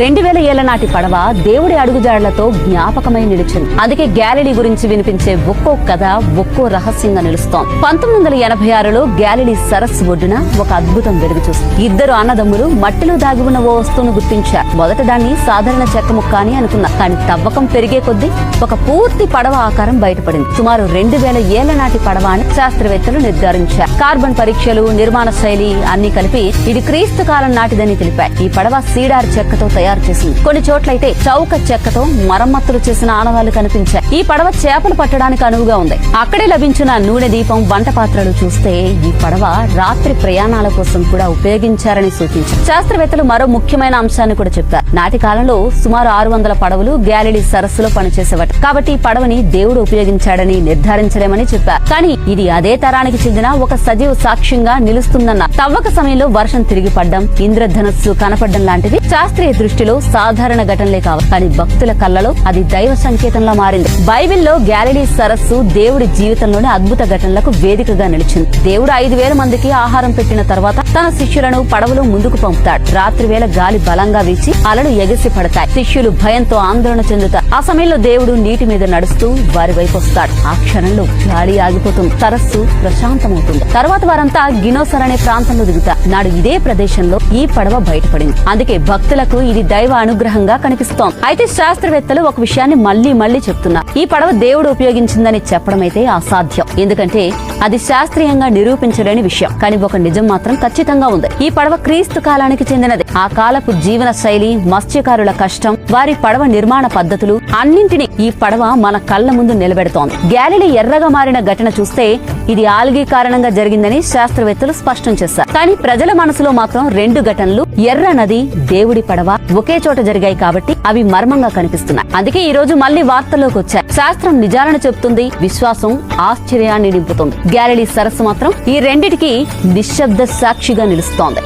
రెండు వేల ఏళ్ళ నాటి పడవ దేవుడి అడుగుజాడలతో జ్ఞాపకమై నిలిచింది. అందుకే గ్యాలరీ గురించి వినిపించే ఒక్కో కథ ఒక్కో రహస్యంగా నిలుస్తోంది. పంతొమ్మిది వందల ఎనభై ఆరులో గ్యాలరీ సరస్సు ఒడ్డున ఒక అద్భుతం వెలుగు చూసింది ఇద్దరు అన్నదమ్ములు మట్టిలో దాగి ఉన్న ఓ వస్తువును గుర్తించారు. మొదట దాన్ని సాధారణ చెక్క ముక్క అని అనుకున్నారు. కానీ తవ్వకం పెరిగే కొద్దీ ఒక పూర్తి పడవ ఆకారం బయటపడింది. సుమారు రెండు వేల ఏళ్ళ నాటి పడవ అని శాస్త్రవేత్తలు నిర్ధారించారు. కార్బన్ పరీక్షలు నిర్మాణ శైలి అన్ని కలిపి ఇది క్రీస్తు కాలం నాటిదని తెలిపాయి ఈ పడవ సీడార్ చెక్కతో తయారు చేసింది. కొన్ని చోట్లయితే చౌక చెక్కతో మరమ్మతులు చేసిన ఆనవాళ్ళు కనిపించాయి. ఈ పడవ చేపలు పట్టడానికి అనువుగా ఉంది. అక్కడే లభించిన నూనె దీపం వంట పాత్రలు చూస్తే ఈ పడవ రాత్రి ప్రయాణాల కోసం కూడా ఉపయోగించారని సూచించారు. శాస్త్రవేత్తలు మరో ముఖ్యమైన అంశాన్ని కూడా చెప్పారు. నాటి కాలంలో సుమారు ఆరు వందల పడవలు గ్యాలరీ సరస్సులో పనిచేసేవట కాబట్టి ఈ పడవని దేవుడు ఉపయోగించాడని నిర్ధారించలేమని చెప్పారు. కానీ ఇది అదే తరానికి చెందిన ఒక సజీవ సాక్ష్యంగా నిలుస్తుందన్న తవ్వక సమయంలో వర్షం తిరిగి పడ్డం ఇంద్రధనస్సు కనపడడం లాంటివి శాస్త్రీయ దృష్టిలో సాధారణ ఘటనలే కావచ్చు కానీ భక్తుల కళ్ళలో అది దైవ సంకేతంలా మారింది. బైబిల్లో గ్యాలరీ సరస్సు దేవుడి జీవితంలోని అద్భుత ఘటనలకు వేదికగా నిలిచింది. దేవుడు ఐదు వేల మందికి ఆహారం పెట్టిన తర్వాత తన శిష్యులను పడవలో ముందుకు పంపుతాడు. రాత్రి వేళ గాలి బలంగా వీచి అలలు ఎగిసి పడతాయి. శిష్యులు భయంతో ఆందోళన చెందుతారు. ఆ సమయంలో దేవుడు నీటి మీద నడుస్తూ వారి వైపు వస్తాడు. ఆ క్షణంలో గాలి ఆగిపోతుంది. సరస్సు ప్రశాంతమవుతుంది. తర్వాత వారంతా గినోసర్ అనే ప్రాంతంలో దిగుతారు. నాడు ఇదే ప్రదేశంలో ఈ పడవ బయటపడింది. అందుకే భక్తులకు ఇది దైవ అనుగ్రహంగా కనిపిస్తోంది. అయితే శాస్త్రవేత్తలు ఒక విషయాన్ని మళ్ళీ మళ్ళీ చెప్తున్నారు. ఈ పడవ దేవుడు ఉపయోగించిందని చెప్పడం అయితే అసాధ్యం. ఎందుకంటే అది శాస్త్రీయంగా నిరూపించలేని విషయం. కానీ ఒక నిజం మాత్రం ఖచ్చితంగా ఉంది. ఈ పడవ క్రీస్తు కాలానికి చెందినది. ఆ కాలపు జీవన శైలి మత్స్యకారుల కష్టం వారి పడవ నిర్మాణ పద్ధతులు అన్నింటినీ ఈ పడవ మన కళ్ళ ముందు నిలబెడుతోంది. గ్యాలిలీ ఎర్రగా మారిన ఘటన చూస్తే ఇది ఆల్గీ కారణంగా జరిగిందని శాస్త్రవేత్తలు స్పష్టం చేశారు. కానీ ప్రజల మనసులో మాత్రం రెండు ఘటనలు. ఎర్ర నది దేవుడి పడవ ఒకే చోట జరిగాయి కాబట్టి అవి మర్మంగా కనిపిస్తున్నాయి. అందుకే ఈ రోజు మళ్ళీ వార్తల్లోకి వచ్చాయి. శాస్త్రం నిజాలను చెప్తుంది విశ్వాసం ఆశ్చర్యాన్ని నింపుతుంది. గ్యాలరీ సరస్సు మాత్రం ఈ రెండిటికి నిశ్శబ్ద సాక్షిగా నిలుస్తోంది.